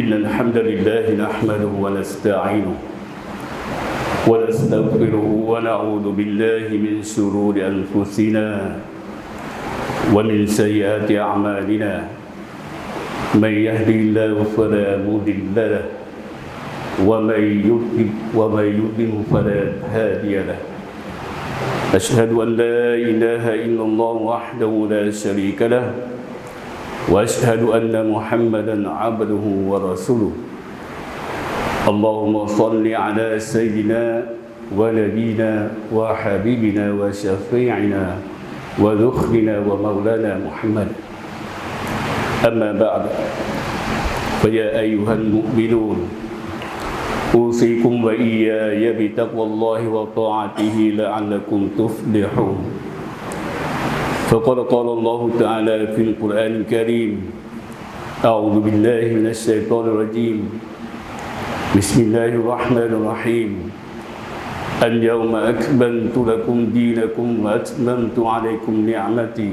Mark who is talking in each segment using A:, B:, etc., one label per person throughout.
A: إن الحمد لله نحمده ونستعينه ونستغفره ونعوذ بالله من شرور أنفسنا ومن سيئات أعمالنا. من يهدي الله فلا مضل له ومن يضلل ومن يضلل فلا هادي له. أشهد أن لا إله إلا الله وحده لا شريك له. وأشهد أن محمدا عبده ورسوله. اللهم صل على سيدنا ونبينا وحبيبنا وشفيعنا وذخرنا ومولانا محمد. أما بعد فيا أيها المؤمنون أوصيكم وإياي بتقوى الله وطاعته لعلكم تفلحون. فقد قال الله تعالى في القرآن الكريم أعوذ بالله من الشيطان الرجيم. بسم الله الرحمن الرحيم. اليوم أكملت لكم دينكم وأتممت عليكم نعمتي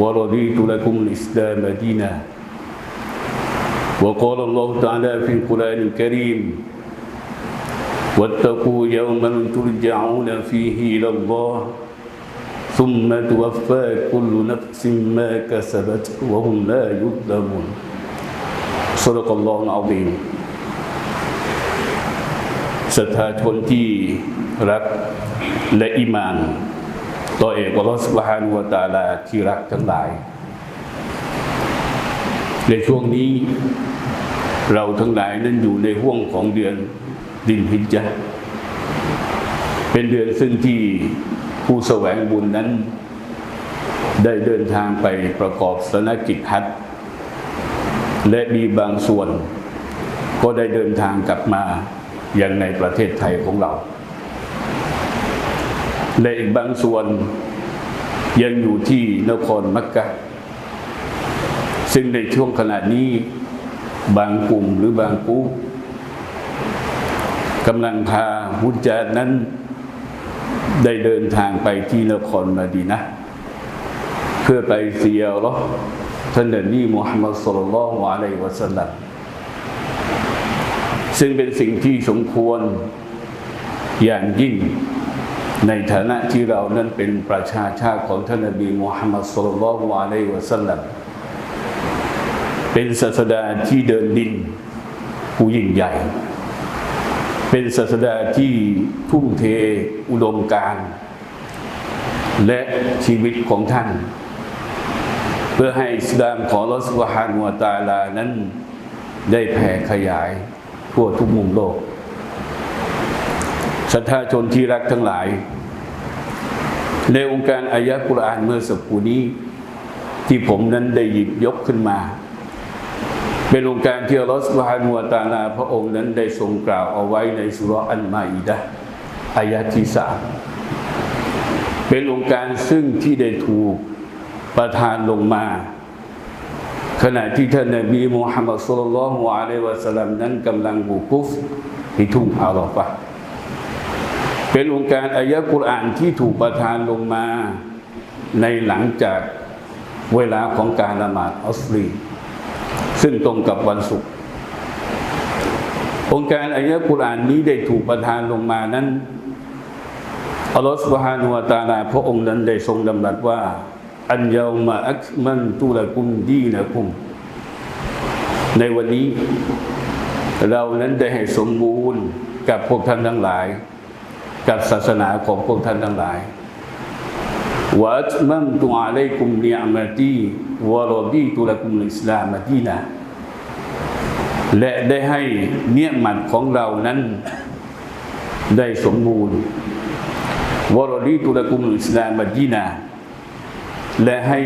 A: ورضيت لكم الإسلام دينا. وقال الله تعالى في القرآن الكريم واتقوا يوما ترجعون فيه إلى الله ثم توفى كل نفس ما كسبت وهم لا يظلمون صدق الله العظيم ศรัทธาชนที่รักและอิมาน ต่อเอกอัลลอฮฺสุบฮานุวะตะอาลาที่รักทั้งหลาย ในช่วงนี้เราทั้งหลายนั้นอยู่ในห่วงของเดือนดินฮิจญะห์เป็นเดือนซึ่งที่ ผู้แสวงบุญนั้น ได้เดินทางไปประกอบสนกิจฮัจญ์และมีบางส่วน ก็ได้เดินทางกลับมาอย่างในประเทศไทยของเรา และอีกบางส่วนยังอยู่ที่นครมักกะ ซึ่งในช่วงขณะนี้บางกลุ่มหรือบางกู้กำลังพาฮุจญานั้น ได้เดินทางไปที่นครมาดีนะ เพื่อไปเสียรอท่านนบีมุฮัมมัดสุลลัลลอฮุอะลัยวะสัลลัมซึ่งเป็นสิ่งที่สมควรอย่างยิ่งในฐานะที่เรานั้นเป็นประชาชาติของท่านนบีมุฮัมมัดสุลลัลลอฮุอะลัยวะสัลลัมเป็นศาสดาที่เดินดินผู้ยิ่งใหญ่ เป็นศาสดาที่ทุ่มเทอุดมการและชีวิตของท่าน เพื่อให้อิสลามของลอสวฮานุวตาลานั้นได้แผ่ขยายทั่วทุกมุมโลกศรัทธาชนที่รักทั้งหลาย ในองค์การอายะกุรอานเมื่อสักครู่นี้ ที่ผมนั้นได้หยิบยกขึ้นมา เป็นองค์การที่อัลลอฮฺสุบฮานุวะตาลาพระองค์นั้นได้ทรงกล่าวเอาไว้ในสุรอันมาอิดะอายะที่สามเป็นองค์การซึ่งที่ได้ถูกประทานลงมา ขณะที่ท่านนบีมุฮัมมัดสุลลัลฮุอะลัยวะสัลลัมนั้นกำลังบุกุฟที่ทุ่งอาราฟะเป็นองค์การอายะกุรอานที่ถูกประทานลงมาในหลังจากเวลาของการละหมาดอัสรี ซึ่งตรงกับวันศุกร์องค์การอายะกุรอานนี้ได้ถูกประทานลงมานั้นอัลลอฮฺสุบฮานุวตาลาพระองค์นั้นได้ทรงดำรัสว่า อันยาวมาอักมันตุลกุมดีนะกุม ในวันนี้ เรานั้นได้ให้สมบูรณ์กับพวกท่านทั้งหลาย กับศาสนาของพวกท่านทั้งหลาย วะอัตมัมตุอะลัยกุมนิอมะตีวะรอดีตุละกุมอิสลามดีนะและได้ให้เนียมัดของเรานั้นได้สมบูรณ์วะรอดีตุละกุมอิสลามดีนะและให้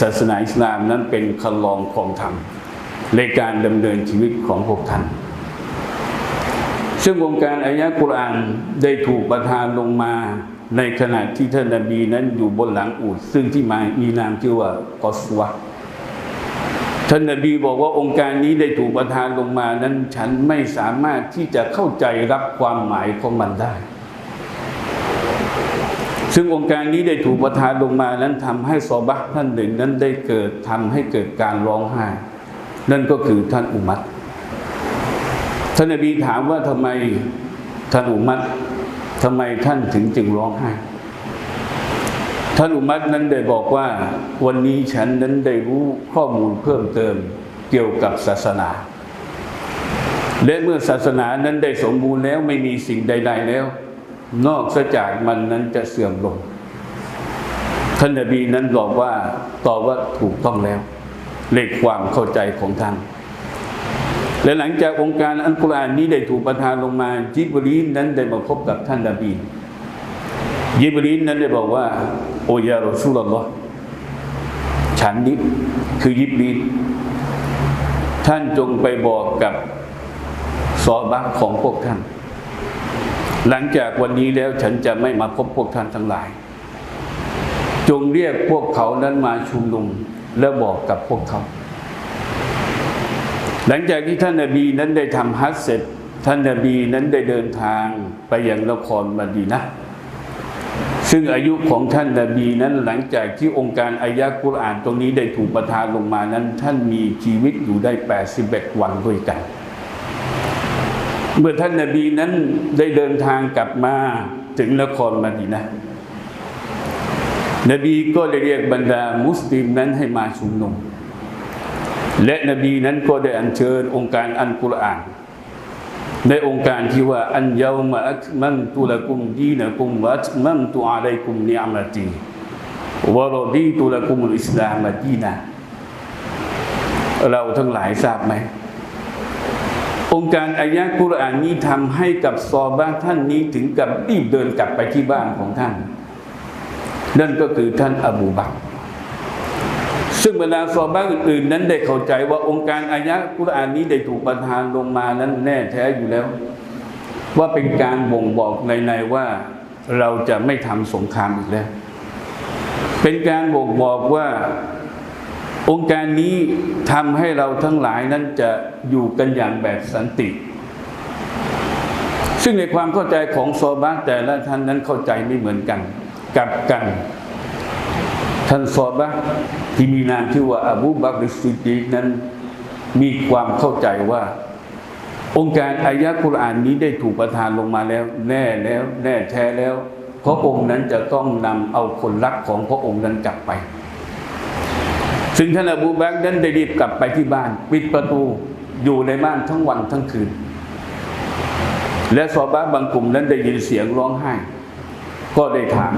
A: ศาสนาอิสลามนั้นเป็นคันลองของธรรมในการดำเนินชีวิตของพวกท่าน ซึ่งองค์การอายะกุรอานได้ถูกประทานลงมาในขณะที่ท่านนบีนั้นอยู่บนหลังอูฐซึ่งที่มามีนามชื่อว่ากอสวะท่านนบีบอกว่าองค์การนี้ได้ถูกประทานลงมานั้นฉันไม่สามารถที่จะเข้าใจรับความหมายของมันได้ ซึ่งองค์การนี้ได้ถูกประทานลงมานั้นทำให้ซอบะห์ท่านหนึ่งนั้นได้เกิดทำให้เกิดการร้องไห้ นั่นก็คือท่านอุมัต ท่านนบีถามว่าทำไมท่านอุมัตทำไมท่านถึงจึงร้องไห้ ท่านอุมัตนั้นได้บอกว่า วันนี้ฉันนั้นได้รู้ข้อมูลเพิ่มเติมเกี่ยวกับศาสนา และเมื่อศาสนานั้นได้สมบูรณ์แล้วไม่มีสิ่งใด ๆแล้ว นอกจากมันนั้นจะเสื่อมลง ท่านนบีนั้นบอกว่าตอบว่าถูกต้องแล้วเลขความเข้าใจของท่าน และหลังจากองค์การอัลกุรอานนี้ได้ถูกประทานลงมา จิบรีนนั้นได้มาพบกับท่านนบียิบรีนนั้นได้บอกว่า โอยารอซูลลอฮ์ฉันนี้คือยิบรีนท่านจงไปบอกกับซอบะของพวกท่าน หลังจากวันนี้แล้วฉันจะไม่มาพบพวกท่านทั้งหลาย จงเรียกพวกเขานั้นมาชุมนุมแล้วบอกกับพวกเขา หลังจากที่ท่านนาบีนั้นได้ทำฮัจญ์เสร็จ ท่านนาบีนั้นได้เดินทางไปยังนครมดีนะซึ่งอายุของท่านนาบีนั้นหลังจากที่องค์การอายะกุรอานตรงนี้ได้ถูกประทานลงมานั้น ท่านมีชีวิตอยู่ได้ 81 วันด้วยกัน เมื่อท่านนาบีนั้นได้เดินทางกลับมาถึงนครมดีนะนบีก็ได้เรียกบรรดามุสลิมนั้นให้มาชุมนุม และนบีนั้นก็ได้อัญเชิญองค์การอันกุรอานในองค์การที่ว่าอันยาวมาอัคมันตุลกุมดีนะกุมวัตมันตุอะลัยกุมนิอามะตีวรดีตุลกุมุลอิสลามดีนะเราทั้งหลายทราบไหม องค์การอายะกุรอานนี้ทำให้กับซอบาท่านนี้ถึงกับรีบเดินกลับไปที่บ้านของท่าน นั่นก็คือท่านอบูบักร ซึ่งบรรดาซอบ้างอื่นๆ นั้นได้เข้าใจว่าองค์การอายะกุรอานนี้ได้ถูกประทานลงมานั้นแน่แท้อยู่แล้ว ว่าเป็นการบ่งบอกในๆว่าเราจะไม่ทำสงครามอีกแล้ว เป็นการบ่งบอกว่าองค์การนี้ทำให้เราทั้งหลายนั้นจะอยู่กันอย่างแบบสันติ ซึ่งในความเข้าใจของซอบ้าแต่ละท่านนั้นเข้าใจไม่เหมือนกัน กับกัน ท่านซอบะที่มีนามชื่อว่าอบูบักรสิดีนั้นมีความเข้าใจว่า องค์การอายะกุรอานนี้ได้ถูกประทานลงมาแล้ว แน่แล้วแน่แท้แล้วพระองค์นั้นจะต้องนำเอาคนรักของพระองค์นั้นกลับไป ซึ่งท่านอบูบักรนั้นได้รีบกลับไปที่บ้าน ปิดประตูอยู่ในบ้านทั้งวันทั้งคืน และซอบะบางกลุ่มนั้นได้ยินเสียงร้องไห้ ก็ได้ถาม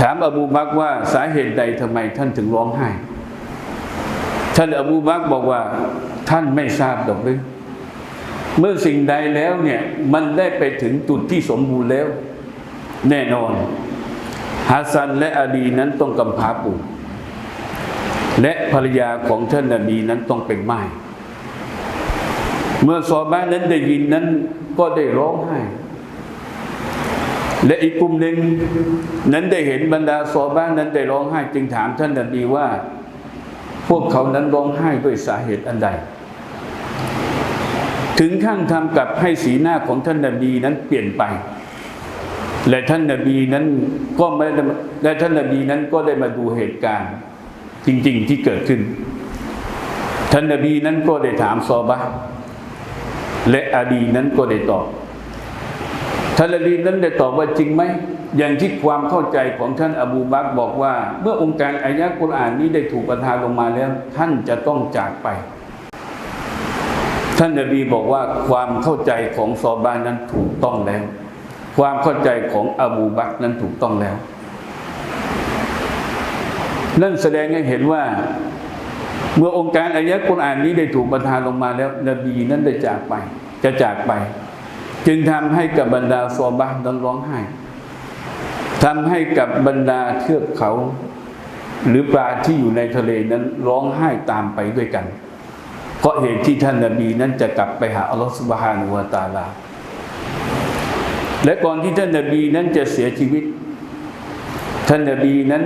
A: ถามอบูบักว่าสาเหตุใดทำไมท่านถึงร้องไห้ ท่านอบูบักบอกว่าท่านไม่ทราบดอกหรือเมื่อสิ่งใดแล้วเนี่ยมันได้ไปถึงจุดที่สมบูรณ์แล้ว แน่นอนฮัสซันและอาลีนั้นต้องกำพร้าปู่และภรรยาของท่านนบีนั้นต้องเป็นไม้เมื่อซอบ้านนั้นได้ยินนั้นก็ได้ร้องไห้ และอีกกลุ่มหนึ่งนั้นได้เห็นบรรดาซอบ้านนั้นได้ร้องไห้จึงถามท่านนบีว่า พวกเขานั้นร้องไห้ด้วยสาเหตุอันใด ถึงขั้นทำกับให้สีหน้าของท่านนบีนั้นเปลี่ยนไป และท่านนบีนั้นก็ไม่ได้และท่านนบีนั้นก็ได้มาดูเหตุการณ์ จริง ๆที่เกิดขึ้น ท่านนบีนั้นก็ได้ถามซอบะและอดีนั้นก็ได้ตอบ ท่านลีนั้นได้ตอบว่าจริงไหม อย่างที่ความเข้าใจของท่านอบูบักบอกว่า เมื่อองค์การอายะกุรอานนี้ได้ถูกประทานลงมาแล้ว ท่านจะต้องจากไป ท่านนบีบอกว่าความเข้าใจของซอบานนั้นถูกต้องแล้ว ความเข้าใจของอบูบักนั้นถูกต้องแล้ว นั่นแสดงให้เห็นว่า เมื่อองค์การอายะกุรอานนี้ได้ถูกประทานลงมาแล้ว นบีนั้นได้จากไป จะจากไป จึงทำให้กับบรรดาซอบะห์นั้นร้องไห้ทำให้กับบรรดาเทือกเขา หรือปลาที่อยู่ในทะเลนั้นร้องไห้ตามไปด้วยกัน เพราะเหตุที่ท่านนาบีนั้นจะกลับไปหาอัลลอฮฺสุบฮานุวาตาลา และก่อนที่ท่านนาบีนั้นจะเสียชีวิต ท่านนาบีนั้น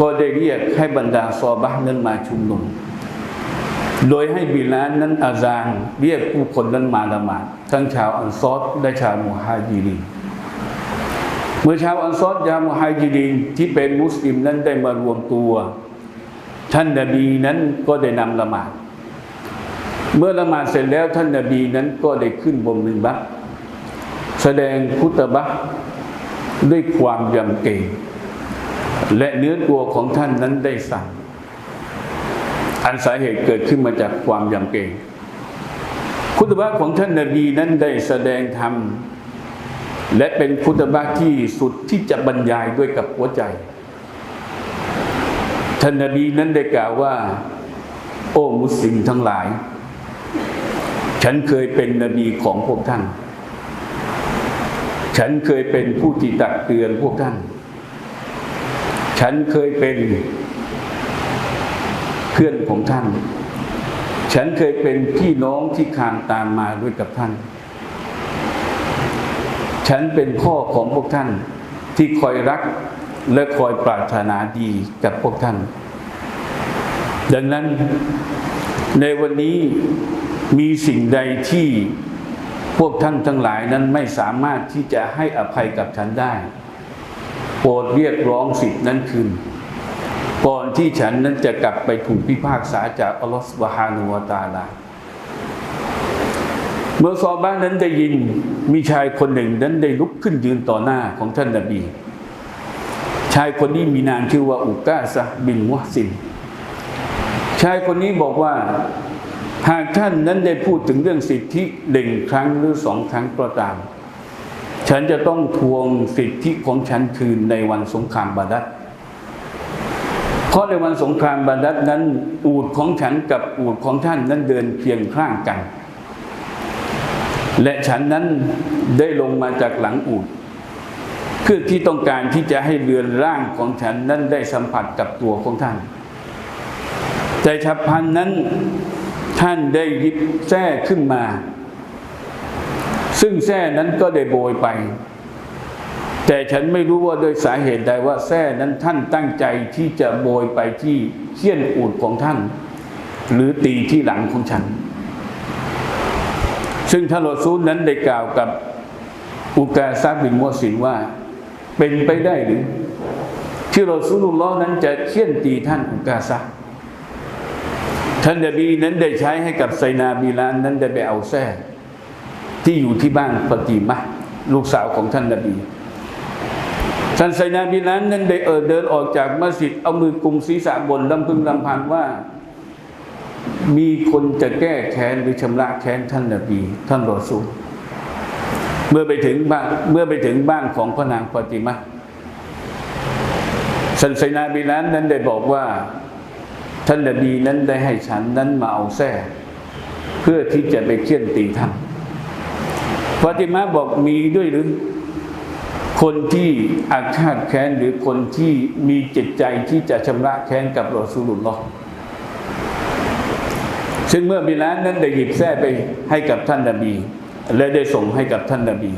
A: ก็ได้เรียกให้บรรดาซอบะนั้นมาชุมนุม โดยให้บิลานนั้นอาซานเรียกผู้คนนั้นมาละหมาดทั้งชาวอันซอดและชาวมุฮาจิรินเมื่อชาวอันซอดชามุฮาจิรินที่เป็นมุสลิมนั้นได้มารวมตัว ท่านนบีนั้นก็ได้นำละหมาดเมื่อละหมาดเสร็จแล้วท่านนบีนั้นก็ได้ขึ้นบนมินบัตแสดงคุตบะห์ด้วยความยำเกรงและเนื้อตัวของท่านนั้นได้สั่น อันสาเหตุเกิดขึ้นมาจากความยำเกรงคุตบะห์ของท่านนบีนั้นได้แสดงธรรม และเป็นคุตบะห์ที่สุดที่จะบรรยายด้วยกับหัวใจ ท่านนบีนั้นได้กล่าวว่า โอ้มุสลิมทั้งหลาย ฉันเคยเป็นนบีของพวกท่าน ฉันเคยเป็นผู้ที่ตักเตือนพวกท่าน ฉันเคยเป็น เพื่อนของท่าน ฉันเคยเป็นพี่น้องที่คานตามมาด้วยกับท่าน ฉันเป็นพ่อของพวกท่านที่คอยรักและคอยปรารถนาดีกับพวกท่าน ดังนั้นในวันนี้มีสิ่งใดที่พวกท่านทั้งหลายนั้นไม่สามารถที่จะให้อภัยกับฉันได้ โปรดเรียกร้องสิทธินั้นคืน ก่อนที่ฉันนั้นจะกลับไปถูกพิพากษาจากอัลลอฮฺสุบฮานุวะตาลาเมื่อซอบ้านนั้นได้ยินมีชายคนหนึ่งนั้นได้ลุกขึ้นยืนต่อหน้าของท่านนบี ชายคนนี้มีนามชื่อว่าอุกาซะบินมุฮสิน ชายคนนี้บอกว่าหากท่านนั้นได้พูดถึงเรื่องสิทธิหนึ่งครั้งหรือสองครั้งก็ตาม ฉันจะต้องทวงสิทธิของฉันคืนในวันสงครามบาดัด เพราะในวันสงครามบาดัดนั้น อูดของฉันกับอูดของท่านนั้นเดินเคียงข้างกัน และฉันนั้นได้ลงมาจากหลังอูดเพื่อที่ต้องการที่จะให้เรือนร่างของฉันนั้นได้สัมผัสกับตัวของท่าน แต่ฉับพลันนั้นท่านได้หยิบแส้ขึ้นมา ซึ่งแส้นั้นก็ได้โบยไป แต่ฉันไม่รู้ว่าโดยสาเหตุใดว่าแส้นั้นท่านตั้งใจที่จะโบยไปที่เขี้ยนอูดของท่าน หรือตีที่หลังของฉัน ซึ่งท่านรอซูลนั้นได้กล่าวกับอุกาซาบินมุสินว่า เป็นไปได้หรือที่รอซูลุลลอฮ์นั้นจะเขี้ยนตีท่านอุกาซาท่านนบีนั้นได้ใช้ให้กับไซนาบิลานนั้นได้ไปเอาแส้ที่อยู่ที่บ้านปฏิมะลูกสาวของท่านนบี ท่านไซนาบิลานนั้นได้เออเดินออกจากมัสยิดเอามือกุมศีรษะบนลำพึงลำพันว่า มีคนจะแก้แค้นหรือชำระแค้นท่านนบีท่านรอซูลเมื่อไปถึงบ้านเมื่อไปถึงบ้านของพระนางฟาติมะสันไซนาบิลานนั้นได้บอกว่า ท่านนบีนั้นได้ให้ฉันนั้นมาเอาแส้เพื่อที่จะไปเคี่ยนตีท่านฟาติมาบอกมีด้วยหรือ คนที่อาฆาตแค้นหรือคนที่มีจิตใจที่จะชำระแค้นกับรอสูลุลลอฮ์ซึ่งเมื่อบิลานนั้นได้หยิบแส้ไปให้กับท่านนบี และได้ส่งให้กับท่านนบี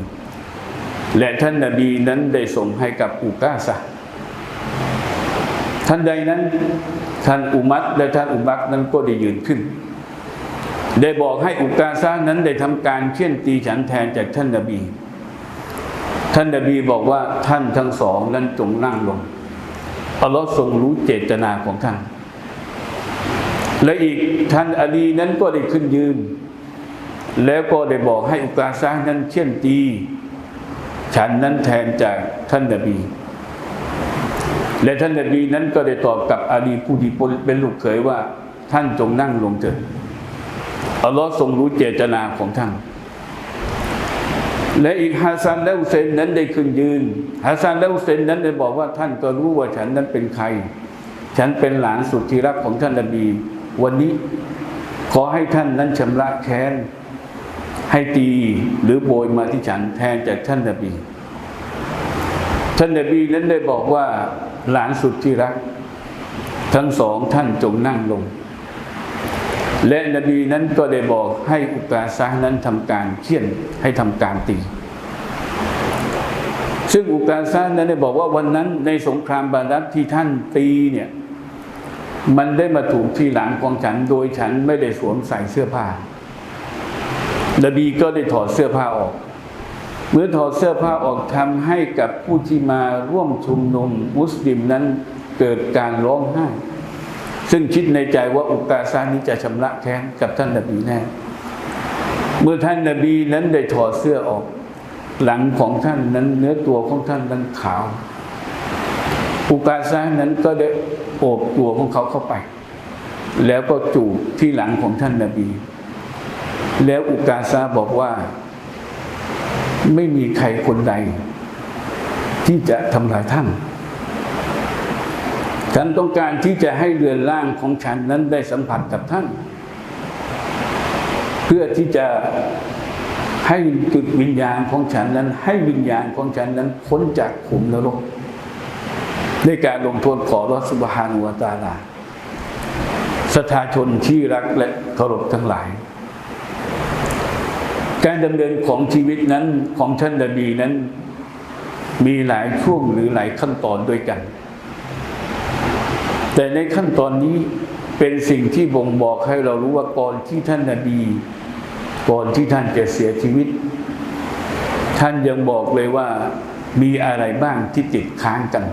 A: และท่านนบีนั้นได้ส่งให้กับอุกาซะท่านใดนั้นท่านอุมัตและท่านอุบักนั้นก็ได้ยืนขึ้น ได้บอกให้อุกาซานั้นได้ทำการเคี่ยนตีฉันแทนจากท่านนบี ท่านนบีบอกว่าท่านทั้งสองนั้นจงนั่งลงอัลลอฮ์ทรงรู้เจตนาของท่าน และอีกท่านอาลีนั้นก็ได้ขึ้นยืน แล้วก็ได้บอกให้อุกาซานั้นเคี่ยนตี ฉันนั้นแทนจากท่านนบี และท่านนบีนั้นก็ได้ตอบกับอาลีผู้ที่เป็นลูกเขยว่า ท่านจงนั่งลงเถิดอัลลอฮ์ทรงรู้เจตนาของท่าน และอีกฮาซันและอุเซนนั้นได้ขึ้นยืนฮาซันและอุเซนนั้นได้บอกว่าท่านก็รู้ว่าฉันนั้นเป็นใคร ฉันเป็นหลานสุดที่รักของท่านนบี วันนี้ขอให้ท่านนั้นชำระแค้นให้ตีหรือโบยมาที่ฉันแทนจากท่านนบี ท่านนบีนั้นได้บอกว่าหลานสุดที่รัก ทั้งสองท่านจงนั่งลง และนบีนั้นก็ได้บอกให้อุกาซานั้นทำการเคี่ยนให้ทำการตี ซึ่งอุกาซานั้นได้บอกว่าวันนั้นในสงครามบาดัดที่ท่านตีเนี่ยมันได้มาถูกที่หลังของฉันโดยฉันไม่ได้สวมใส่เสื้อผ้า นบีก็ได้ถอดเสื้อผ้าออก เมื่อถอดเสื้อผ้าออกทำให้กับผู้ที่มาร่วมชุมนุมมุสลิมนั้นเกิดการร้องไห้ ซึ่งคิดในใจว่าอุกาซานี้จะชำระแค้นกับท่านนบีแน่ เมื่อท่านนบีนั้นได้ถอดเสื้อออก หลังของท่านนั้นเนื้อตัวของท่านนั้นขาว อุกาซานั้นก็ได้โอบตัวของเขาเข้าไป แล้วก็จูบที่หลังของท่านนบี แล้วอุกาซาบอกว่า ไม่มีใครคนใด ที่จะทำลายท่าน ฉันต้องการที่จะให้เรือนร่างของฉันนั้นได้สัมผัสกับท่าน เพื่อที่จะให้จุดวิญญาณของฉันนั้น ให้วิญญาณของฉันนั้นพ้นจากขุมนรกในการลงโทษขอรอสุบฮานุวาตาลาสถาชนที่รักและเคารพทั้งหลาย การดำเนินของชีวิตนั้นของท่านนบีนั้น มีหลายช่วงหรือหลายขั้นตอนด้วยกัน แต่ในขั้นตอนนี้เป็นสิ่งที่บ่งบอกให้เรารู้ว่าก่อนที่ท่านนบี ก่อนที่ท่านจะเสียชีวิต ท่านยังบอกเลยว่ามีอะไรบ้างที่ติดค้างกัน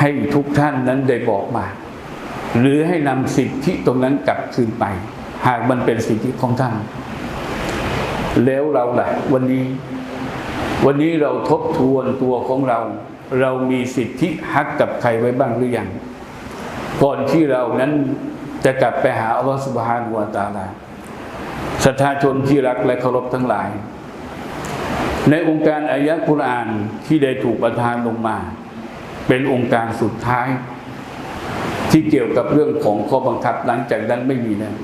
A: ให้ทุกท่านนั้นได้บอกมา หรือให้นำสิทธิตรงนั้นกลับคืนไป หากมันเป็นสิทธิของท่าน แล้วเราล่ะ วันนี้ วันนี้เราทบทวนตัวของเรา เรามีสิทธิฮักกับใครไว้บ้างหรือยัง ก่อนที่เรานั้นจะกลับไปหาอัลลอฮฺสุบฮานุวาตาลาศรัทธาชนที่รักและเคารพทั้งหลาย ในองค์การอายะกุรอานที่ได้ถูกประทานลงมา เป็นองค์การสุดท้าย ที่เกี่ยวกับเรื่องของข้อบังคับหลังจากนั้นไม่มีแล้ว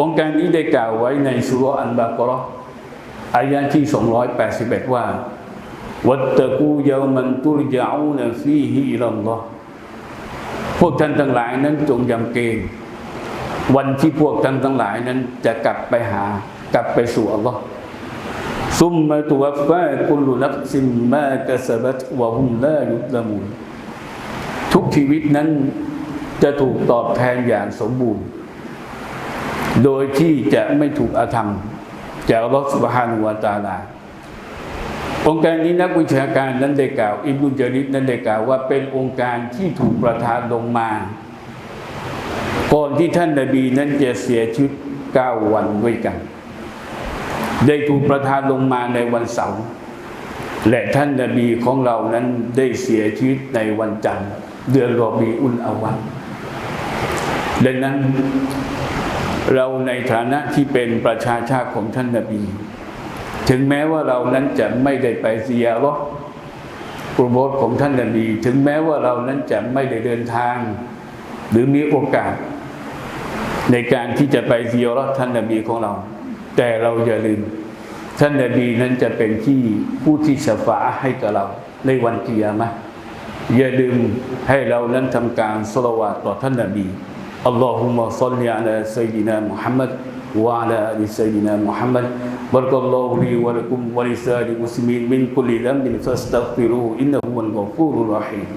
A: องค์การนี้ได้กล่าวไว้ในสุรอันบากรออายะที่ 281 ว่า วัตตะกูยามันตุรยาอูนฟีฮิอิลัลลอฮ์พวกท่านทั้งหลายนั้นจงยำเกรงวันที่พวกท่านทั้งหลายนั้นจะกลับไปหากลับไปสู่อัลลอฮ์ซุมมาตุวฟฟากุลุนักซิมมากะสบัตวะฮุมลายุตละมูนทุกชีวิตนั้นจะถูกตอบแทนอย่างสมบูรณ์ โดยที่จะไม่ถูกอาธรรมจากอัลลอฮฺสุบฮานุวาตาลา องค์การนี้นักวิชาการนั้นได้กล่าว อิบนุจาริดนั้นได้กล่าวว่าเป็นองค์การที่ถูกประทานลงมา ก่อนที่ท่านนบีนั้นจะเสียชีวิตเก้าวันด้วยกัน ได้ถูกประทานลงมาในวันเสาร์และท่านนบีของเรานั้นได้เสียชีวิตในวันจันทร์เดือนรอบีอุลอาวันดังนั้นเราในฐานะที่เป็นประชาชาติของท่านนบี ถึงแม้ว่าเรานั้นจะไม่ได้ไปเสียรถโปรโมทของท่านนบีถึงแม้ว่าเรานั้นจะไม่ได้เดินทาง หรือมีโอกาส ในการที่จะไปเสียรถท่านนบีของเรา แต่เราอย่าลืม ท่านนบีนั้นจะเป็นที่ผู้ที่สฝาให้กับเรา ในวันเกียรมะอย่าลืมให้เรานั้นทำการสละวาต่อท่านนบีอัลลอฮุมะซัลลิอัลลอซัยดีนามุฮัมมัด وعلى ال سيدنا محمد بارك الله لي ولكم ولسائر المسلمين من كل ذنب فاستغفروه انه هو الغفور الرحيم